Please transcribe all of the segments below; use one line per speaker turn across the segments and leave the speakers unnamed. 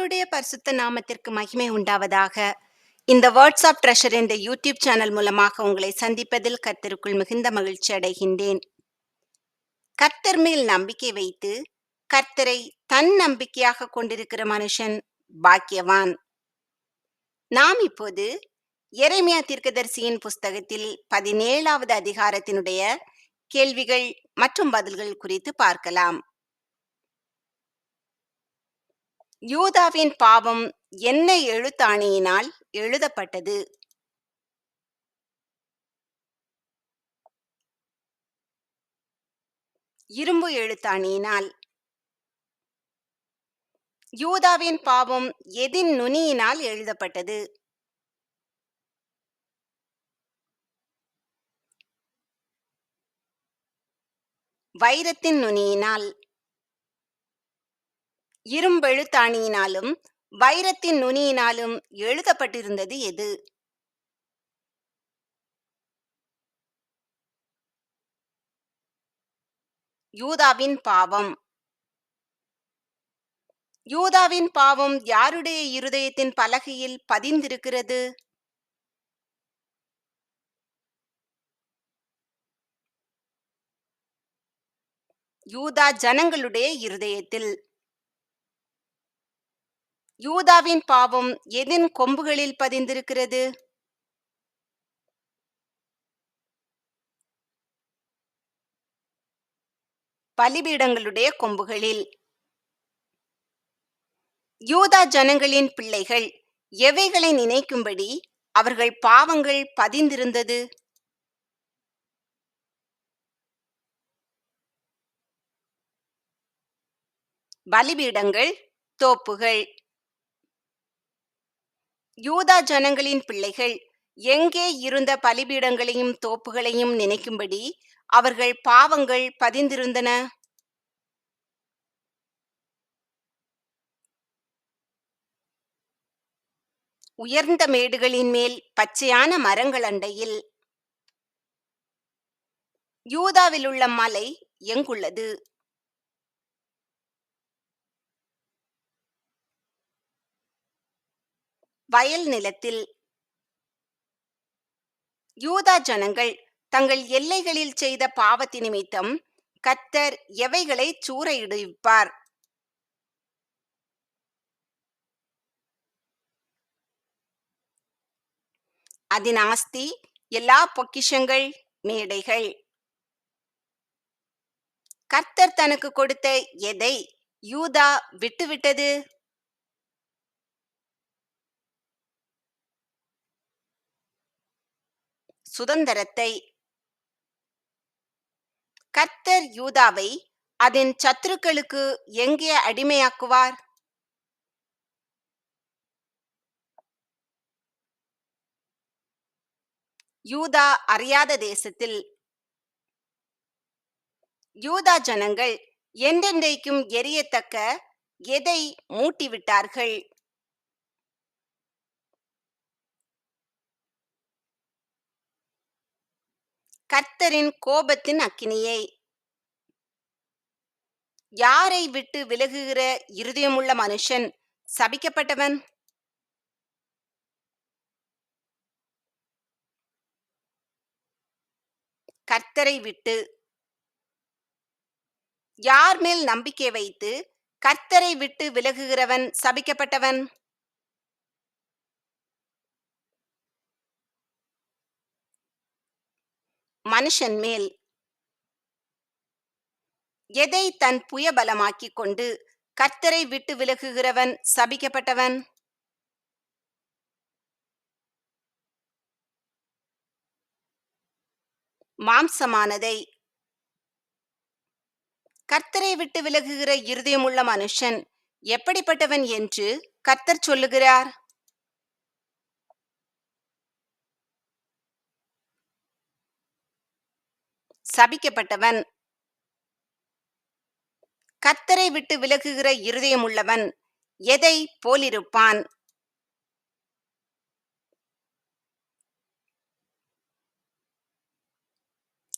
கர்த்தருடைய பரிசுத்த நாமத்திற்கு மகிமை உண்டாவதாக. இந்த வாட்ஸ்அப் ட்ரெஷர் என்ற யூடியூப் சேனல் மூலமாக உங்களை சந்திப்பதில் கர்த்தருக்குள் மிகுந்த மகிழ்ச்சி அடைகின்றேன். கர்த்தர் மேல் நம்பிக்கை வைத்து கர்த்தரை தன் நம்பிக்கையாக கொண்டிருக்கிற மனுஷன் பாக்கியவான். நாம் இப்போது எரேமியா தீர்க்கதரிசியின் புஸ்தகத்தில் பதினேழாவது அதிகாரத்தினுடைய கேள்விகள் மற்றும் பதில்கள் குறித்து பார்க்கலாம். யூதாவின் பாவம் என்ன எழுத்தாணியினால் எழுதப்பட்டது? இரும்பு எழுத்தாணியினால். யூதாவின் பாவம் எதின் நுனியினால் எழுதப்பட்டது? வைரத்தின் நுனியினால். இரும்பெழுத்தாணியினாலும் வைரத்தின் நுனியினாலும் எழுதப்பட்டிருந்தது எது? யூதாவின் பாவம். யூதாவின் பாவம் யாருடைய இருதயத்தின் பலகையில் பதிந்திருக்கிறது? யூதா ஜனங்களுடைய இருதயத்தில். யூதாவின் பாவம் எதின் கொம்புகளில் பதிந்திருக்கிறது? பலிபீடங்களுடைய கொம்புகளில். யூதா ஜனங்களின் பிள்ளைகள் எவைகளை நினைக்கும்படி அவர்கள் பாவங்கள் பதிந்திருந்தது? பலிபீடங்கள் தோப்புகள். யூதா ஜனங்களின் பிள்ளைகள் எங்கே இருந்த பலிபீடங்களையும் தோப்புகளையும் நினைக்கும்படி அவர்கள் பாவங்கள் பதிந்திருந்தன? உயர்ந்த மேடுகளின் மேல் பச்சையான மரங்கள் அண்டையில். யூதாவில் உள்ள மலை எங்குள்ளது? வயல் நிலத்தில் யூதா ஜனங்கள் தங்கள் எல்லைகளில் செய்த பாவத்தி நிமித்தம் கத்தர் எவைகளை சூறையிடுவிப்பார்? அதன் ஆஸ்தி எல்லா பொக்கிஷங்கள் மேடைகள். கர்த்தர் தனக்கு கொடுத்த எதை யூதா விட்டுவிட்டது? சுதந்திரத்தை. கர்த்தர் யூதாவை அதன் சத்துருக்களுக்கு எங்கே அடிமையாக்குவார்? யூதா அறியாத தேசத்தில். யூதா ஜனங்கள் என்றென்றைக்கும் எரியத்தக்க எதை மூட்டிவிட்டார்கள்? கர்த்தரின் கோபத்தின் அக்கினியை. யாரை விட்டு விலகுகிற இருதயமுள்ள மனுஷன் சபிக்கப்பட்டவன்? கர்த்தரை விட்டு யார் மேல் நம்பிக்கை வைத்து கர்த்தரை விட்டு விலகுகிறவன் சபிக்கப்பட்டவன்? மனுஷன் மேல் எதை தன் புயபலமாக்கிக் கொண்டு கர்த்தரை விட்டு விலகுகிறவன் சபிக்கப்பட்டவன்? மாம்சமானதை. கர்த்தரை விட்டு விலகுகிற இருதயமுள்ள மனுஷன் எப்படிப்பட்டவன் என்று கர்த்தர் சொல்லுகிறார்? சபிக்கப்பட்டவன். கத்தரை விட்டு விலகுகிற இருதயமுள்ளவன் எதை போலிருப்பான்?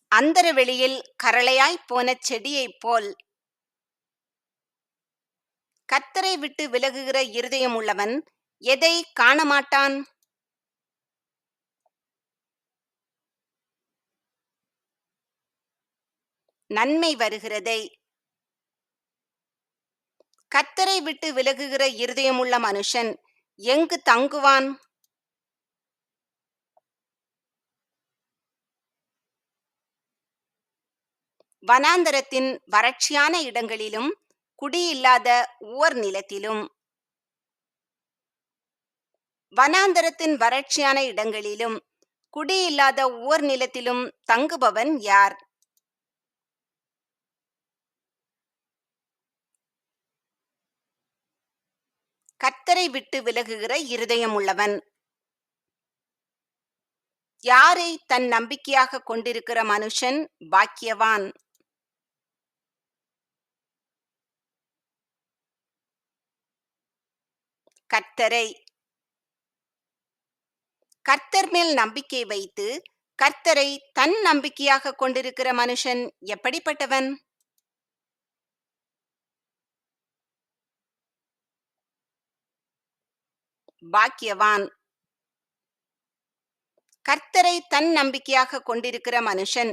அந்தர வெளியில் கரளையாய் போன செடியைப் போல். கத்தரை விட்டு விலகுகிற இருதயம் உள்ளவன் எதை காணமாட்டான்? நன்மை வருகிறதை. கத்தரை விட்டு விலகுகிற இருதயமுள்ள மனுஷன் எங்கு தங்குவான்? வனாந்தரத்தின் வறட்சியான இடங்களிலும் குடியில்லாத ஓர் நிலத்திலும். வனாந்தரத்தின் வறட்சியான இடங்களிலும் குடியில்லாத ஓர் நிலத்திலும் தங்குபவன் யார்? கர்த்தரை விட்டு விலகுகிற இருதயம் உள்ளவன் யாரை தன் நம்பிக்கையாக கொண்டிருக்கிற மனுஷன்? பாக்கியவான். கர்த்தரை. கர்த்தர் மேல் நம்பிக்கை வைத்து கர்த்தரை தன் நம்பிக்கையாக கொண்டிருக்கிற மனுஷன் எப்படிப்பட்டவன்? பாக்கியவான். கர்த்தரை தன் நம்பிக்கையாக கொண்டிருக்கிற மனுஷன்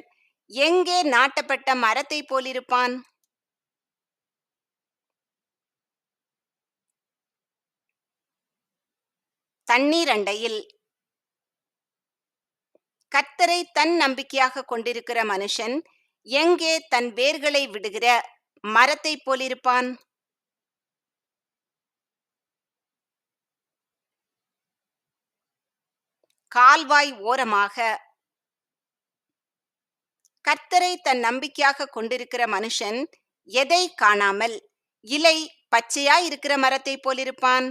எங்கே நாட்டப்பட்ட மரத்தை போலிருப்பான்? தண்ணீர் அண்டையில். கர்த்தரை தன் நம்பிக்கையாக கொண்டிருக்கிற மனுஷன் எங்கே தன் வேர்களை விடுகிற மரத்தை போலிருப்பான்? கால்வாய் ஓரமாக கர்த்தரை தன் நம்பிக்கையாக கொண்டிருக்கிற மனுஷன் எதை காணாமல் இலை பச்சையாய் இருக்கிற மரத்தை போலிருப்பான்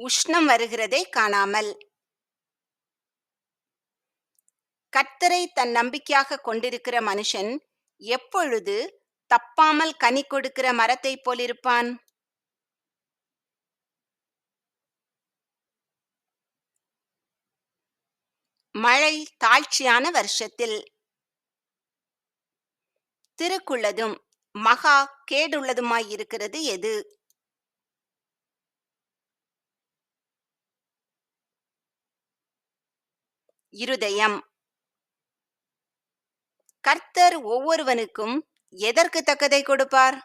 உஷ்ணம் வருகிறதை காணாமல். கர்த்தரை தன் நம்பிக்கையாக கொண்டிருக்கிற மனுஷன் எப்பொழுது தப்பாமல் கனி கொடுக்கிற மரத்தை போலிருப்பான் மழை தாழ்ச்சியான வருஷத்தில். திருக்குள்ளதும் மகா கேடுள்ளதுமாயிருக்கிறது எது? இருதயம். கர்த்தர் ஒவ்வொருவனுக்கும் எதற்கு தக்கதை கொடுப்பார்?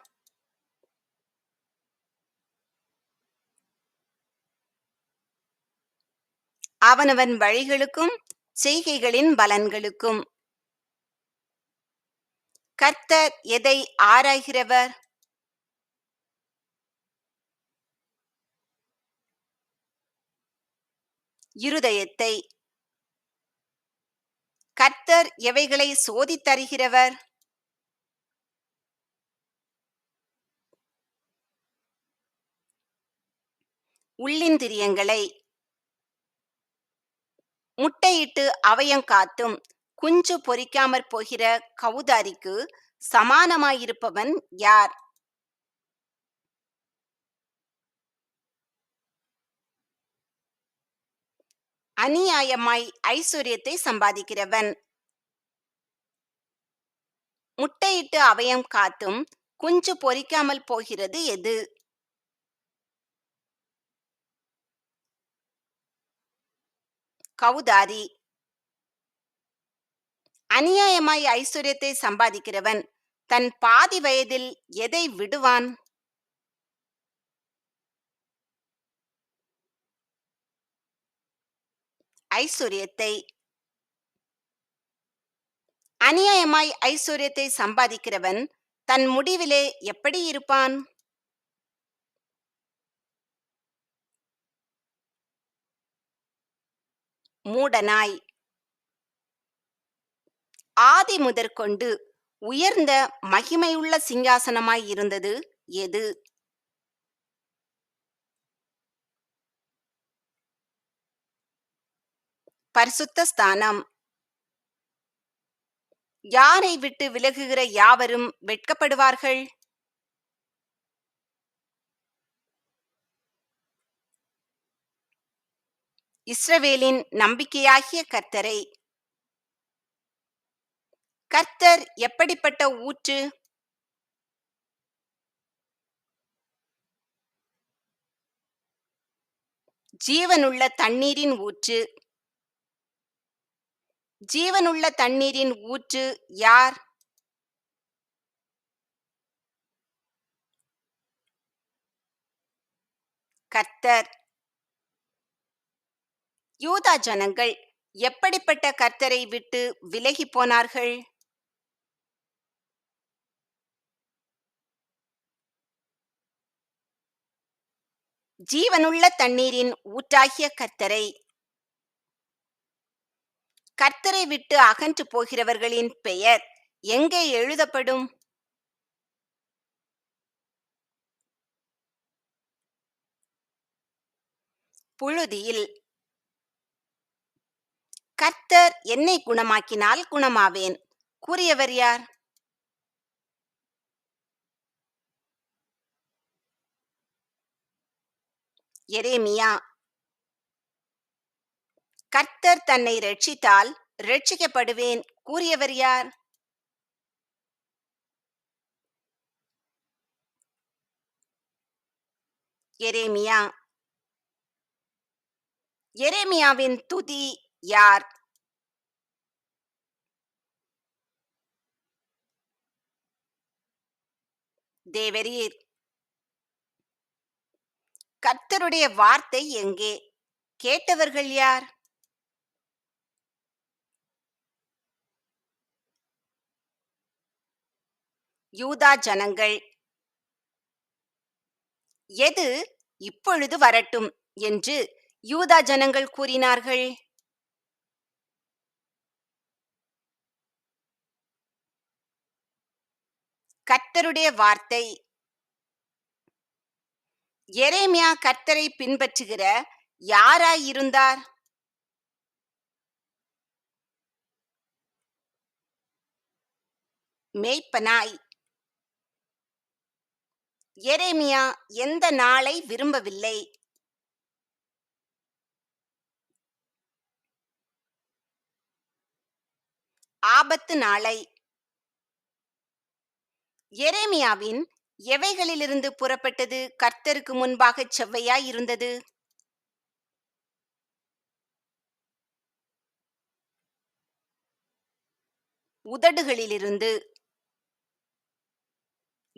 அவனவன் வழிகளுக்கும் செய்கைகளின் பலன்களுக்கும். கர்த்தர் எதை ஆராய்கிறவர்? இருதயத்தை. கர்த்தர் எவைகளை சோதித்தருகிறவர் உள்ளிந்திரியங்களை. முட்டையிட்டு அவயங்காத்தும் குஞ்சு பொறிக்காமற் போகிற கவுதாரிக்கு சமானமாயிருப்பவன் யார்? அநியாயமாய் ஐஸ்வர்யத்தை சம்பாதிக்கிறவன். முட்டையிட்டு அவயம் காத்தும் குஞ்சு பொறிக்காமல் போகிறது எது? கவுதாரி. அநியாயமாய் ஐஸ்வர்யத்தை சம்பாதிக்கிறவன் தன் பாதி வயதில் எதை விடுவான்? ஐஸ்வர்யத்தை. அநியாயமாய் ஐஸ்வர்யத்தை சம்பாதிக்கிறவன் தன் முடிவிலே எப்படி இருப்பான்? மூடனாய். ஆதி முதற்கொண்டு உயர்ந்த மகிமையுள்ள சிங்காசனமாய் இருந்தது எது? பரிசுத்த ஸ்தானம். யாரை விட்டு விலகுகிற யாவரும் வெட்கப்படுவார்கள்? இஸ்ரவேலின் நம்பிக்கையாகிய கர்த்தரை. கர்த்தர் எப்படிப்பட்ட ஊற்று? ஜீவனுள்ள தண்ணீரின் ஊற்று. ஜீவனுள்ள தண்ணீரின் ஊற்று யார்? கர்த்தர். யூதா ஜனங்கள் எப்படிப்பட்ட கர்த்தரை விட்டு விலகி போனார்கள்? ஜீவனுள்ள தண்ணீரின் ஊற்றாகிய கர்த்தரை. கர்த்தரை விட்டு அகன்று போகிறவர்களின் பெயர் எங்கே எழுதப்படும்? புழுதியில் கர்த்தர் என்னை குணமாக்கினால் குணமாவேன். கூறியவர் யார்? எரேமியா. கர்த்தர் தன்னை ரட்சித்தால் ரட்சிக்கப்படுவேன் கூறியவர் யார்? எரேமியா. எரேமியாவின் துதி யார் தேவரீர் கர்த்தருடைய வார்த்தை எங்கே? கேட்டவர்கள் யார்? யூதா ஜனங்கள். எது இப்பொழுது வரட்டும் என்று யூதா ஜனங்கள் கூறினார்கள். கர்த்தருடைய வார்த்தை. எரேமியா கர்த்தரை பின்பற்றுகிற யாராய் இருந்தார் மேய்ப்பனாய். எரேமியா எந்த நாளை விரும்பவில்லை? ஆபத்து நாளை. எரேமியாவின் எவைகளிலிருந்து புறப்பட்டது? கர்த்தருக்கு முன்பாக செவ்வையாய் இருந்தது. உதடுகளிலிருந்து.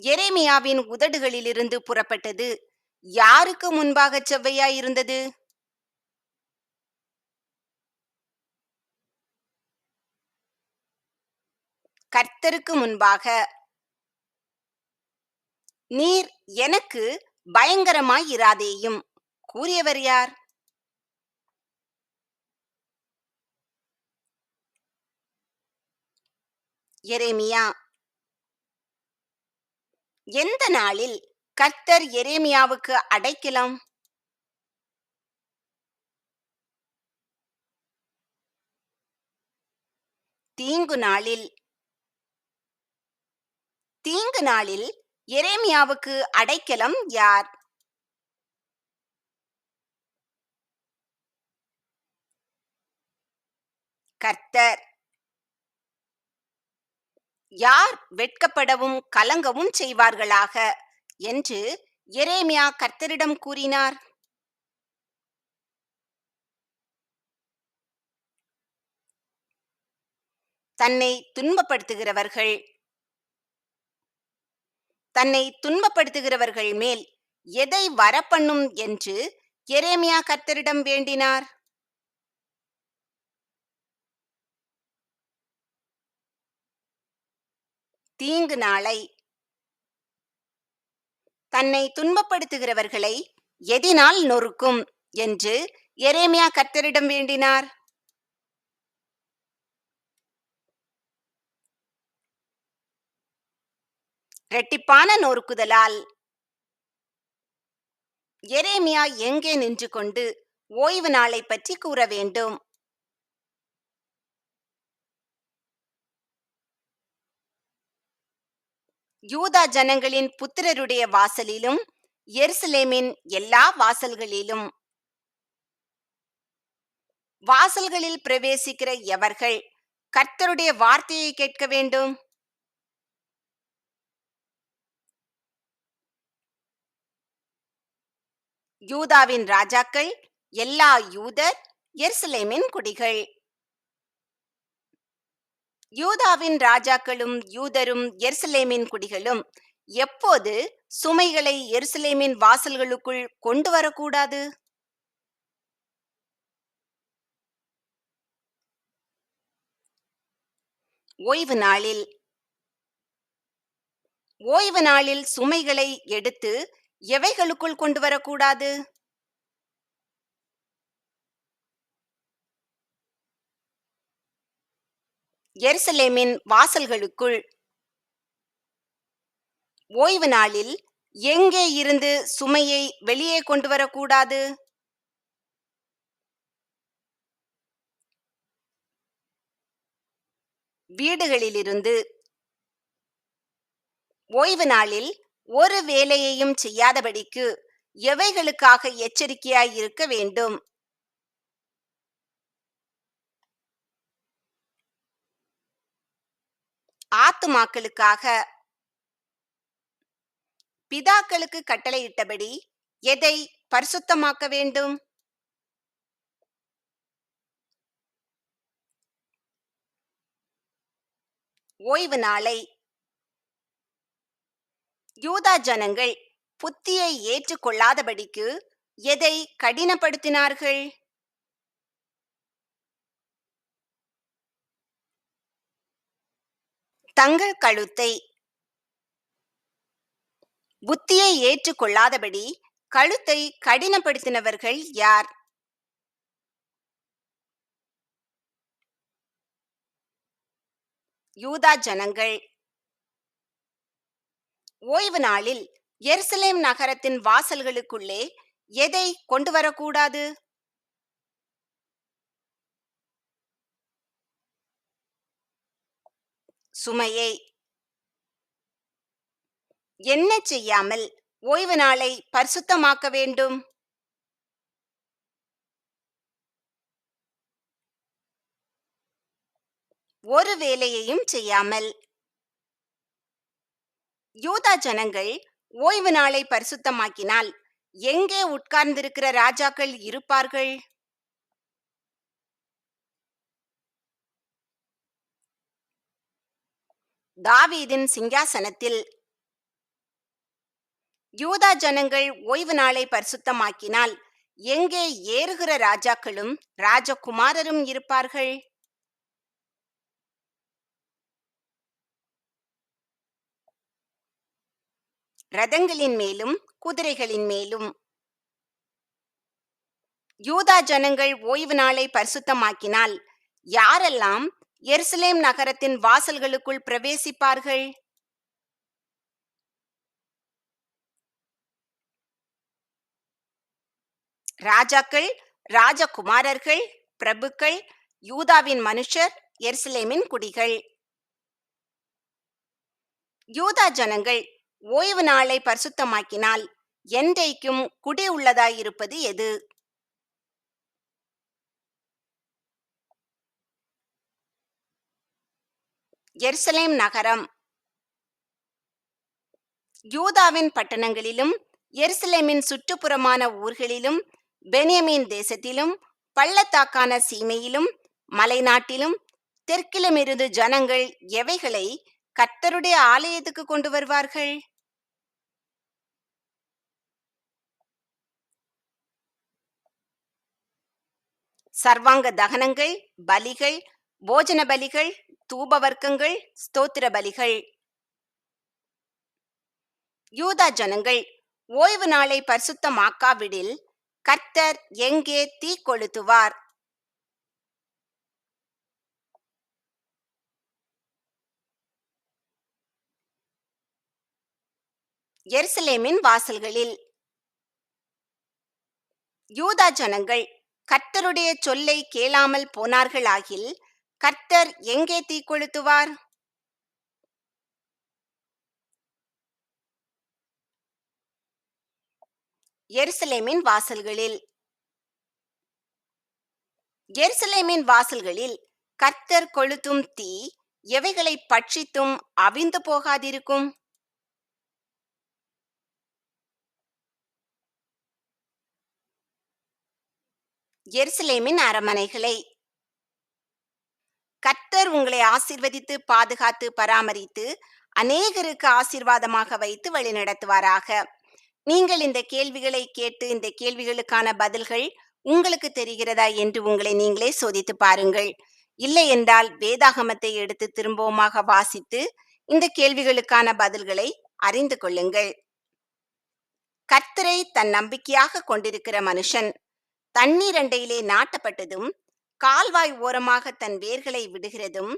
எரேமியாவின் உதடுகளிலிருந்து புறப்பட்டது. யாருக்கு முன்பாக செவ்வையாய் இருந்தது? கர்த்தருக்கு முன்பாக நீர் எனக்கு பயங்கரமாய் இராதேயும் கூறியவர் யார்? எரேமியா. எந்த நாளில் கர்த்தர் எரேமியாவுக்கு அடைக்கலாம்? தீங்கு நாளில். தீங்கு நாளில் எரேமியாவுக்கு அடைக்கலம் யார்? கர்த்தர். யார் வெட்கப்படவும் கலங்கவும் செய்வார்களாக? என்று எரேமியா கர்த்தரிடம் கூறினார். தன்னை துன்பப்படுத்துகிறவர்கள் தன்னை துன்பப்படுத்துகிறவர்கள் மேல் எதை வரப்பண்ணும் என்று எரேமியா கர்த்தரிடம் வேண்டினார். தீங்கு நாளை தன்னை துன்பப்படுத்துகிறவர்களை எதினால் நொறுக்கும் என்று எரேமியா கர்த்தரிடம் வேண்டினார். இரட்டிப்பான நொறுக்குதலால். எரேமியா எங்கே நின்று கொண்டு ஓய்வு நாளை பற்றி கூற வேண்டும்? யூதா ஜனங்களின் புத்திரருடைய வாசலிலும் எருசலேமின் எல்லா வாசல்களிலும். வாசல்களில் பிரவேசிக்கிற எவர்கள் கர்த்தருடைய வார்த்தையை கேட்க வேண்டும்? யூதாவின் ராஜாக்கள் எல்லா யூதர் எருசலேமின் குடிகள். யூதாவின் ராஜாக்களும் யூதரும் எருசலேமின் குடிகளும் எப்போது சுமைகளை எருசலேமின் வாசல்களுக்குள் கொண்டு வரக்கூடாது? ஓய்வு நாளில். ஓய்வு நாளில் சுமைகளை எடுத்து எவைகளுக்குள் கொண்டு வரக்கூடாது? எருசலேமின் வாசல்களுக்குள். ஓய்வு நாளில் எங்கே இருந்து சுமையை வெளியே கொண்டு வரக்கூடாது? வீடுகளிலிருந்து. ஓய்வு நாளில் ஒரு வேலையையும் செய்யாதபடிக்கு எவைகளுக்காக எச்சரிக்கையாய் இருக்க வேண்டும்? ஆத்துமாக்களுக்காக. பிதாக்களுக்கு கட்டளையிட்டபடி எதை பரிசுத்தமாக்க வேண்டும்? ஓய்வு நாளை யூதா ஜனங்கள் புத்தியை ஏற்றுக்கொள்ளாதபடிக்கு எதை கடினப்படுத்தினார்கள்? தங்கள் கழுத்தை புத்தியை ஏற்றுக்கொள்ளாதபடி கழுத்தை கடினப்படுத்தினவர்கள் யார்? யூதா ஜனங்கள் ஓய்வு நாளில் எருசலேம் நகரத்தின் வாசல்களுக்குள்ளே எதை கொண்டு வரக்கூடாது? சுமையை என்ன செய்யாமல் ஓய்வு நாளை பரிசுத்தமாக்க வேண்டும்? ஒரு வேலையையும் செய்யாமல் யூதா ஜனங்கள் ஓய்வு நாளை பரிசுத்தமாக்கினால் எங்கே உட்கார்ந்திருக்கிற ராஜாக்கள் இருப்பார்கள்? தாவீதின் சிங்காசனத்தில் யூதா ஜனங்கள் ஓய்வு நாளை பரிசுத்தமாக்கினால் எங்கே ஏறுகிற ராஜாக்களும் ராஜகுமாரரும் இருப்பார்கள்? ரதங்களின் மேலும் குதிரைகளின் மேலும். யூதா ஜனங்கள் ஓய்வு நாளை பரிசுத்தமாக்கினால் யாரெல்லாம் எருசலேம் நகரத்தின் வாசல்களுக்குள் பிரவேசிப்பார்கள்? ராஜாக்கள் ராஜகுமாரர்கள் பிரபுக்கள் யூதாவின் மனுஷர் எருசலேமின் குடிகள். யூதா ஜனங்கள் ஓய்வு நாளை பரிசுத்தமாக்கினால் என்றைக்கும் குடி உள்ளதாயிருப்பது எது? எருசலேம் நகரம். யூதாவின் பட்டணங்களிலும் எருசலேமின் சுற்றுப்புறமான ஊர்களிலும் பெனியமீன் தேசத்திலும் பள்ளத்தாக்கான சீமையிலும் மலைநாட்டிலும் தெற்கிலுமிருந்து ஜனங்கள் எவைகளை கர்த்தருடைய ஆலயத்துக்கு கொண்டு வருவார்கள்? சர்வாங்க தகனங்கள் பலிகள் போஜன பலிகள் தூப வர்க்கங்கள் ஸ்தோத்திர பலிகள். யூதா ஜனங்கள் ஓய்வு நாளை பரிசுத்தமாக்காவிடில் கர்த்தர் எங்கே தீ கொளுத்துவார்? எருசலேமின் வாசல்களில். யூதா ஜனங்கள் கர்த்தருடைய சொல்லை கேளாமல் போனார்களாகில் கர்த்தர் எங்கே தீ கொளுத்துவார்? எருசலேமின் வாசல்களில். எருசலேமின் வாசல்களில் கர்த்தர் கொளுத்தும் தீ எவைகளை பட்சித்தும் அவிந்து போகாதிருக்கும்? எருசலேமின் அரமனைகளை கர்த்தர் உங்களை ஆசிர்வதித்து பாதுகாத்து பராமரித்து அநேகருக்கு ஆசீர்வாதமாக வைத்து வழிநடத்துவாராக. நீங்கள் இந்த கேள்விகளை கேட்டு இந்த கேள்விகளுக்கான பதில்கள் உங்களுக்கு தெரிகிறதா என்று உங்களை நீங்களே சோதித்து பாருங்கள். இல்லை என்றால் வேதாகமத்தை எடுத்து திரும்பவுமாக வாசித்து இந்த கேள்விகளுக்கான பதில்களை அறிந்து கொள்ளுங்கள். கர்த்தரை தன் நம்பிக்கையாக கொண்டிருக்கிற மனுஷன். தண்ணீர் அண்டையிலே நாட்டப்பட்டதும் கால்வாய் ஓரமாக தன் வேர்களை விடுகிறதும்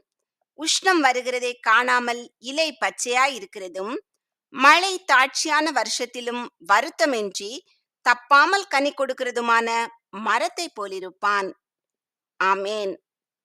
உஷ்ணம் வருகிறதை காணாமல் இலை பச்சையாய் இருக்கிறதும் மழை தாட்சியான வருஷத்திலும் வருத்தமின்றி தப்பாமல் கனி கொடுக்கிறதுமான மரத்தை போலிருப்பான். ஆமேன்.